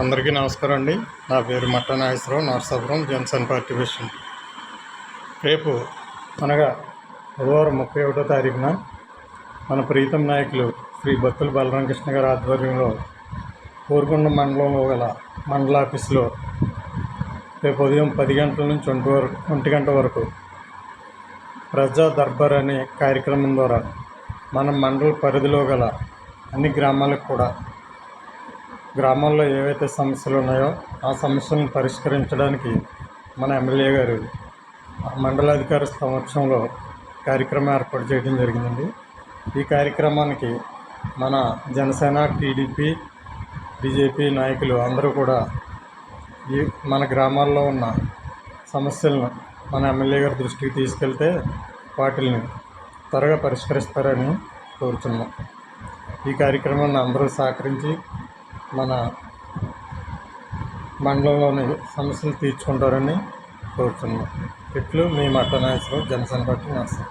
అందరికీ నమస్కారం అండి. నా పేరు మట్ట నాగేశ్వరరావు నరసాపురం జనసేన పార్టీ ప్రెసిడెంట్. రేపు అనగా బుధవారం ముప్పై ఒకటో తారీఖున మన ప్రీతం నాయకులు శ్రీ భక్తుల బలరామకృష్ణ గారి ఆధ్వర్యంలో కోరుకొండ మండలంలో గల మండల ఆఫీసులో రేపు ఉదయం పది గంటల నుంచి ఒంటి వరకు ఒంటి గంట వరకు ప్రజా దర్బార్ అనే కార్యక్రమం ద్వారా మన మండల పరిధిలో గల అన్ని గ్రామాలకు కూడా గ్రామాల్లో ఏవైతే సమస్యలు ఉన్నాయో ఆ సమస్యలను పరిష్కరించడానికి మన ఎమ్మెల్యే గారు మండలాధికారి సమక్షంలో కార్యక్రమం ఏర్పాటు చేయడం జరిగిందండి. ఈ కార్యక్రమానికి మన జనసేన టీడీపీ బీజేపీ నాయకులు అందరూ కూడా ఈ మన గ్రామాల్లో ఉన్న సమస్యలను మన ఎమ్మెల్యే గారి దృష్టికి తీసుకెళ్తే వాటిని త్వరగా పరిష్కరిస్తారని కోరుతున్నాం ఈ కార్యక్రమాన్ని అందరూ సహకరించి మన మండలంలోని సమస్యలు తీర్చుకుంటారని కోరుతున్నాం. ఇట్లు మీ మట్టనాయసరావు జనసేన పార్టీ నాశనం